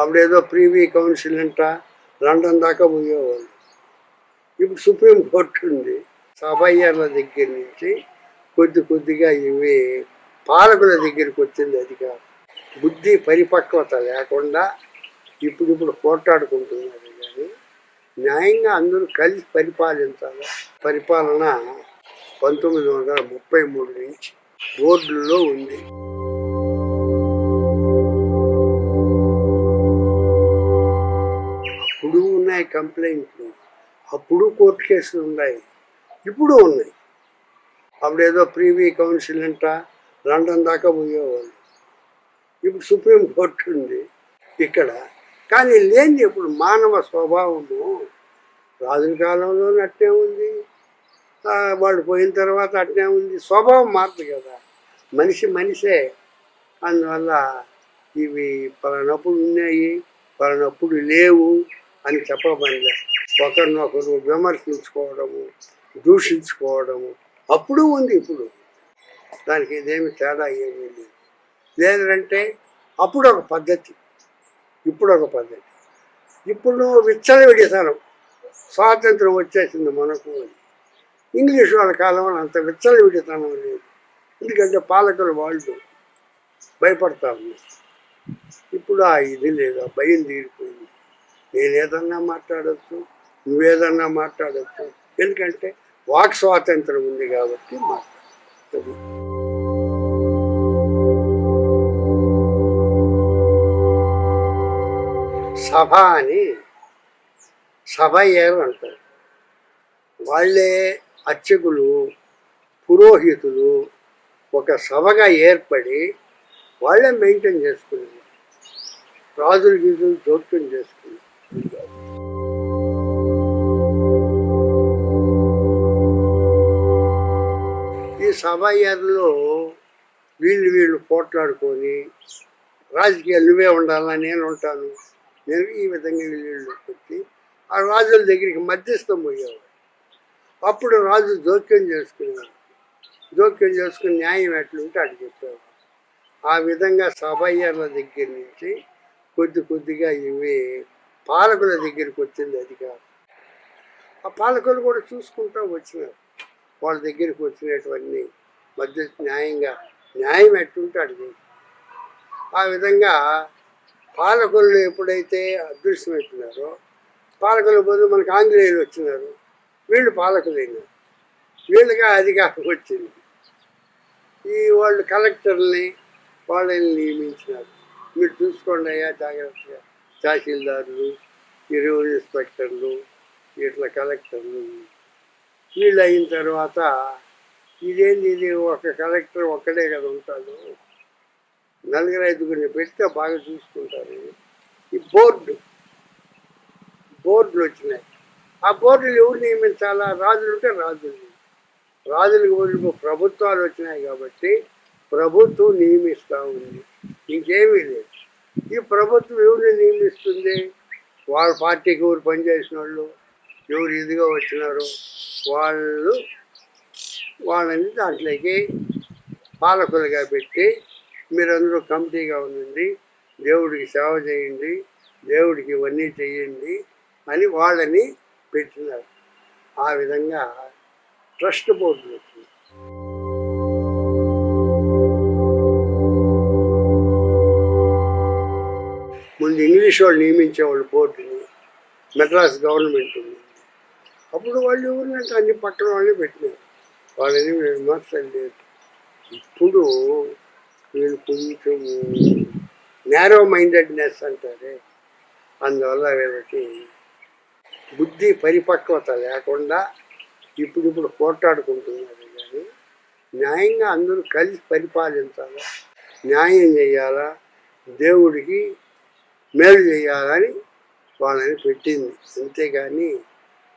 అప్పుడేదో privy council అంట London దాకా పోయేవాళ్ళు. ఇప్పుడు సుప్రీం కోర్టు ఉంది. సభయ్యర్ల దగ్గర నుంచి కొద్ది కొద్దిగా ఇవి పాలకుల దగ్గరికి వచ్చింది అధికారం. బుద్ధి పరిపక్వత లేకుండా ఇప్పుడు ఇప్పుడు పోట్లాడుకుంటున్నారు కానీ న్యాయంగా అందరూ కలిసి పరిపాలించాలి. పరిపాలన పంతొమ్మిది వందల ముప్పై మూడు నుంచి బోర్డుల్లో ఉంది. ఉన్నాయి కంప్లైంట్లు. అప్పుడు కోర్టు కేసులు ఉన్నాయి. ఇప్పుడు ఉన్నాయి. అప్పుడేదో ప్రీవీ కౌన్సిల్ అంట లండన్ దాకా పోయేవాళ్ళు. ఇప్పుడు సుప్రీం కోర్టు ఉంది ఇక్కడ. కానీ లేని ఇప్పుడు మానవ స్వభావము రాజుల కాలంలో అట్నే ఉంది. వాళ్ళు పోయిన తర్వాత అట్నే ఉంది. స్వభావం మారదు కదా. మనిషి మనిషే. అందువల్ల ఇవి పలానప్పుడు ఉన్నాయి పలానప్పుడు లేవు. అని చెప్పబడలే ఒకరినొకరు విమర్శించుకోవడము దూషించుకోవడము. అప్పుడు ఉంది ఇప్పుడు. దానికి ఇదేమి తేడా ఏమీ లేదు. లేదంటే అప్పుడు ఒక పద్ధతి. ఇప్పుడు ఒక పద్ధతి. ఇప్పుడు విచ్చలవిడితనం స్వాతంత్రం వచ్చేసింది మనకు అని. ఇంగ్లీష్ వాళ్ళ కాలంలో అంత విచ్చలవిడితనం లేదు. ఎందుకంటే పాలకులు వాళ్ళు భయపడతా ఉన్నారు ఇప్పుడు ఆ ఇది లేదు ఆ భయం తీరిపోయింది. నేనేదన్నా మాట్లాడచ్చు? నువ్వేదన్నా మాట్లాడచ్చు? ఎందుకంటే వాక్ స్వాతంత్రం ఉంది కాబట్టి మాట్లాడుతుంది సభ అని సభ ఏరు అంటారు? వాళ్ళే అర్చకులు పురోహితులు ఒక సభగా ఏర్పడి వాళ్ళే మెయింటైన్ చేసుకునేది రాజులు గీజులు జోక్యం చేసుకునేది ఈ సభయ్యర్లో వీళ్ళు వీళ్ళు పోట్లాడుకొని రాజకీయాలు నువ్వే ఉండాలా నేను ఉంటాను. నేను ఈ విధంగా వీళ్ళు పెట్టి ఆ రాజుల దగ్గరికి మధ్యస్థం పోయేవాడు అప్పుడు రాజు జోక్యం చేసుకునేవాడు జోక్యం చేసుకుని న్యాయం ఎట్లుంటే అటు చెప్పేవాడు ఆ విధంగా సభయ్యర్ల దగ్గర నుంచి కొద్ది కొద్దిగా ఇవి పాలకుల దగ్గరికి వచ్చింది అధికారం ఆ పాలకులు కూడా చూసుకుంటూ వచ్చినారు. వాళ్ళ దగ్గరికి వచ్చినటువంటి మధ్య న్యాయంగా న్యాయం ఎట్టుంటాడు ఆ విధంగా పాలకులు ఎప్పుడైతే అదృశ్యమవుతున్నారో పాలకుల బదులు మనకు ఆంగ్లేయులు వచ్చినారు వీళ్ళు పాలకులైనారు. వీళ్ళుగా అధికారం వచ్చింది. ఈ వాళ్ళు కలెక్టర్ని వాళ్ళని నియమించినారు. మీరు చూసుకోండి అయ్యా జాగ్రత్తగా. తహసీల్దారులు ఈ రెవెన్యూ ఇన్స్పెక్టర్లు ఇట్లా కలెక్టర్లు. వీళ్ళు అయిన తర్వాత ఇదేంది ఇది ఒక కలెక్టర్ ఒక్కడే కదా ఉంటాడు. నలుగురు ఐదుగురిని పెడితే బాగా చూసుకుంటారు. ఈ బోర్డు బోర్డులు వచ్చినాయి. ఆ బోర్డులు ఎవరు నియమించాలా? రాజులు ఉంటే రాజులు. రాజులకు బదులు ప్రభుత్వాలు వచ్చినాయి కాబట్టి ప్రభుత్వం నియమిస్తూ ఉంది. ఇంకేమీ లేదు. ఈ ప్రభుత్వం ఎవరిని నియమిస్తుంది? వాళ్ళ పార్టీకి ఎవరు పనిచేసిన వాళ్ళు ఎవరు ఇదిగా వచ్చినారు? వాళ్ళు వాళ్ళని దాంట్లోకి పాలకులుగా పెట్టి మీరందరూ కమిటీగా ఉండండి దేవుడికి సేవ చేయండి దేవుడికి ఇవన్నీ చేయండి అని వాళ్ళని పెట్టినారు. ఆ విధంగా ట్రస్ట్ బోర్డు పెట్టింది ముందు ఇంగ్లీష్ వాళ్ళు నియమించేవాళ్ళు బోర్డుని మెడ్రాస్ గవర్నమెంట్ ఉంది. అప్పుడు వాళ్ళు ఎవరినంటే అన్ని పక్కన వాళ్ళని పెట్టినారు. వాళ్ళని విమర్శలు లేదు. ఇప్పుడు వీళ్ళు కొంచెం నేరో మైండెడ్నెస్ అంటారే. అందువల్ల వీళ్ళకి బుద్ధి పరిపక్వత లేకుండా ఇప్పుడు ఇప్పుడు పోట్లాడుకుంటున్నారు కానీ న్యాయంగా అందరూ కలిసి పరిపాలించాలా? న్యాయం చేయాలా? దేవుడికి మేలు చేయాలని వాళ్ళని పెట్టింది. అంతేగాని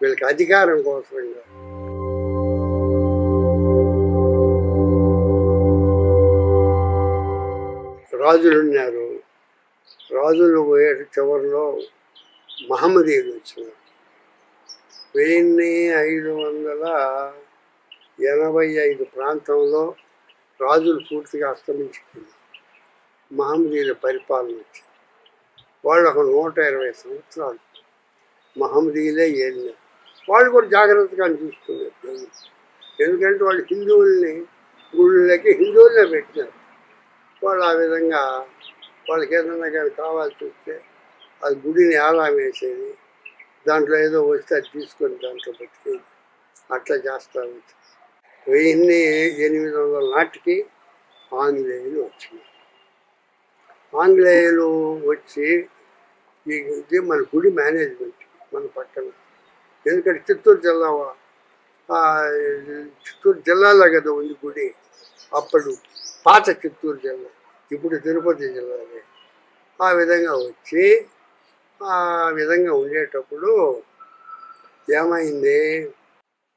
వీళ్ళకి అధికారం కోసం రాజులు ఉన్నారు. రాజులు పోయే చివరిలో మహమ్మదీయులు వచ్చినారు. వెయ్యి ఐదు వందల ఎనభై ఐదు ప్రాంతంలో రాజులు పూర్తిగా అస్తమించుకున్నారు. మహమ్మదీయుల పరిపాలన వచ్చింది. వాళ్ళు ఒక నూట ఇరవై సంవత్సరాలు. మహమ్మదీయులే ఏలినారు. వాళ్ళు కూడా జాగ్రత్తగా చూసుకున్నారు దేవుని. ఎందుకంటే వాళ్ళు హిందువుల్ని గుళ్ళకి హిందువులనే పెట్టినారు. వాళ్ళు ఆ విధంగా వాళ్ళకి ఏదన్నా కానీ కావాల్సి వస్తే అది గుడిని ఆలాం వేసేది దాంట్లో ఏదో వస్తే అది తీసుకొని దాంట్లో బతికేది అట్లా చేస్తారు వెయ్యిన్ని ఎనిమిది వందల నాటికి ఆంగ్లేయులు వచ్చింది ఆంగ్లేయులు వచ్చి ఇది మన గుడి మేనేజ్మెంట్ మన పక్కన ఎందుకంటే చిత్తూరు జిల్లా చిత్తూరు జిల్లాలో కదా ఉంది గుడి. అప్పుడు పాత చిత్తూరు జిల్లా ఇప్పుడు తిరుపతి జిల్లానే. ఆ విధంగా వచ్చి ఆ విధంగా ఉండేటప్పుడు ఏమైంది?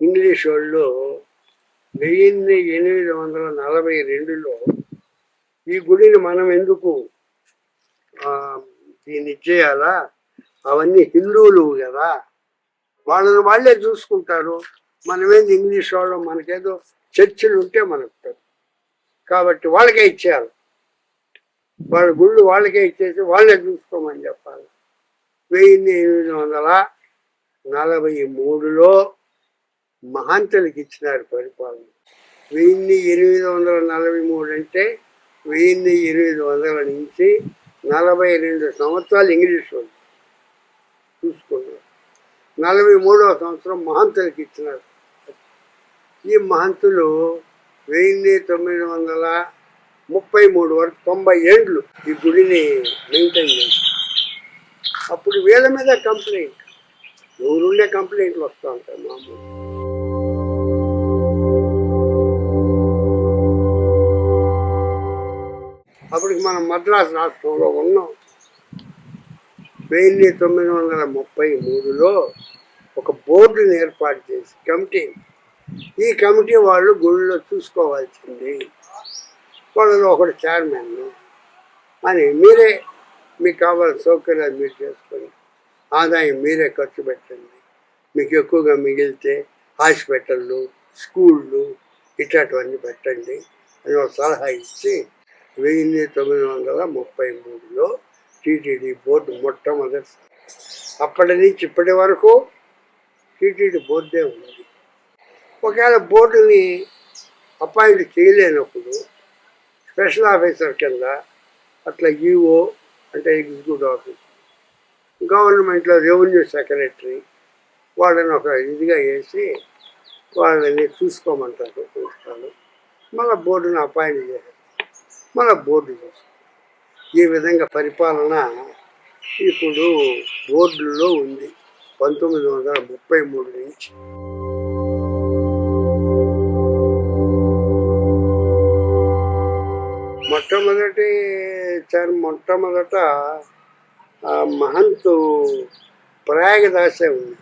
ఇంగ్లీష్ వాళ్ళు వెయ్యిన్ని ఎనిమిది వందల నలభై రెండులో ఈ గుడిని మనం ఎందుకు దీన్ని ఇచ్చేయాలా? అవన్నీ హిందువులు కదా. వాళ్ళని వాళ్ళే చూసుకుంటారు. మనమేది ఇంగ్లీష్ వాళ్ళు మనకేదో చర్చిలు ఉంటే మనకు కాబట్టి వాళ్ళకే ఇచ్చేయాలి. వాళ్ళ గుళ్ళు వాళ్ళకే ఇచ్చేసి వాళ్ళే చూసుకోమని చెప్పాలి. వెయ్యిన్ని ఎనిమిది వందల నలభై మూడులో మహాంతలకు ఇచ్చినారు పరిపాలన. వెయ్యిన్ని ఎనిమిది వందల నలభై మూడు అంటే వెయ్యిన్ని ఎనిమిది వందల నుంచి నలభై రెండు సంవత్సరాలు ఇంగ్లీష్ వాళ్ళు చూసుకున్నారు నలభై మూడవ సంవత్సరం మహంతులకి ఇచ్చినారు. ఈ మహంతులు వెయ్యిన్ని తొమ్మిది వందల ముప్పై మూడు వరకు తొంభై ఏండ్లు ఈ గుడిని మెయింటైన్ చేశారు. అప్పుడు వీళ్ళ మీద కంప్లైంట్ ఊరుండే కంప్లైంట్లు వస్తూ ఉంటాయి మామూలు. అప్పటికి మనం మద్రాసు రాష్ట్రంలో ఉన్నాం. వెయ్యి తొమ్మిది వందల ముప్పై మూడులో ఒక బోర్డుని ఏర్పాటు చేసి కమిటీ ఈ కమిటీ వాళ్ళు గుళ్ళో చూసుకోవాల్సింది. వాళ్ళలో ఒకడు చైర్మన్ అని మీరే మీకు కావాల్సిన సౌకర్యాలు మీరు చేసుకొని ఆదాయం మీరే ఖర్చు పెట్టండి. మీకు ఎక్కువగా మిగిలితే హాస్పిటళ్ళు స్కూళ్ళు ఇట్లాంటివన్నీ పెట్టండి అని ఒక సలహా ఇచ్చి వెయ్యి తొమ్మిది వందల ముప్పై మూడులో టీటీడీ బోర్డు మొట్టమొదటి అప్పటి నుంచి ఇప్పటి వరకు టీటీడీ బోర్డే ఉంది ఒకవేళ బోర్డుని అపాయింట్ చేయలేనప్పుడు స్పెషల్ ఆఫీసర్ కింద అట్లా ఈఓ అంటే ఎగ్జిక్యూటివ్ ఆఫీస్ గవర్నమెంట్లో రెవెన్యూ సెక్రటరీ వాళ్ళని ఒక ఇదిగా వేసి వాళ్ళని చూసుకోమంటారు చూస్తాను మళ్ళీ బోర్డుని అపాయింట్ చేస్తారు మళ్ళీ బోర్డు చూస్తారు ఈ విధంగా పరిపాలన ఇప్పుడు బోర్డులో ఉంది. పంతొమ్మిది వందల ముప్పై మూడు నుంచి. మొట్టమొదటి సార్ మొట్టమొదట మహంతు ప్రయాగదాసే ఉంది.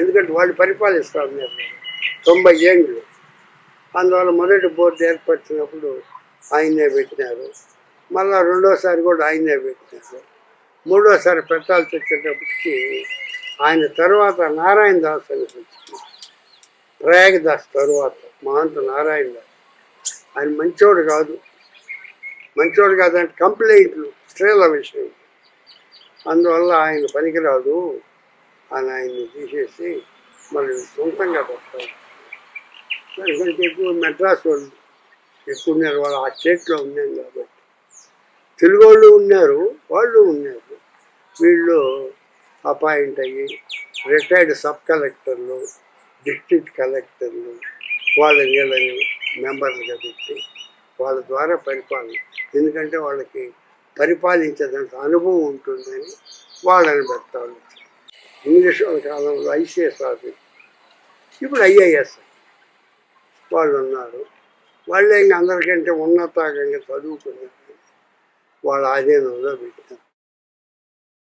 ఎందుకంటే వాళ్ళు పరిపాలిస్తూ ఉన్నారు తొంభై ఏళ్ళు. అందువల్ల మొదటి బోర్డు ఏర్పరిచినప్పుడు ఆయనే పెట్టినారు. మళ్ళీ రెండోసారి కూడా ఆయనే పెట్టినారు. మూడోసారి పెట్టాల్సి వచ్చేటప్పటికి ఆయన తర్వాత నారాయణ దాస్ అని ప్రయాగ దాస్ తరువాత మహంత నారాయణ దాస్. ఆయన మంచోడు కాదు. మంచోడు కాదంటే కంప్లైంట్లు స్త్రీల విషయం. అందువల్ల ఆయన పనికిరాదు అని ఆయన్ని తీసేసి మళ్ళీ సొంతంగా పెట్టాలి దానికంటే ఎక్కువ మెడ్రాస్ వాళ్ళు ఎక్కువ ఉన్నారు. వాళ్ళు ఆ స్టేట్లో ఉన్నాం కాబట్టి. తెలుగు వాళ్ళు ఉన్నారు వాళ్ళు ఉన్నారు. వీళ్ళు అపాయింట్ అయ్యి రిటైర్డ్ సబ్ కలెక్టర్లు డిస్ట్రిక్ట్ కలెక్టర్లు వాళ్ళ వీళ్ళని మెంబర్లుగా పెట్టి వాళ్ళ ద్వారా పరిపాలన. ఎందుకంటే వాళ్ళకి పరిపాలించేదానికి అనుభవం ఉంటుందని వాళ్ళని పెడతాను ఇంగ్లీష్ వాళ్ళ కాలంలో ఐసీఎస్ ఆఫీస్ ఇప్పుడు ఐఏఎస్ వాళ్ళు ఉన్నారు. వాళ్ళే ఇంకా అందరికంటే ఉన్నతంగా చదువుకున్నారు. వాళ్ళ ఆధీనంలో పెట్టారు.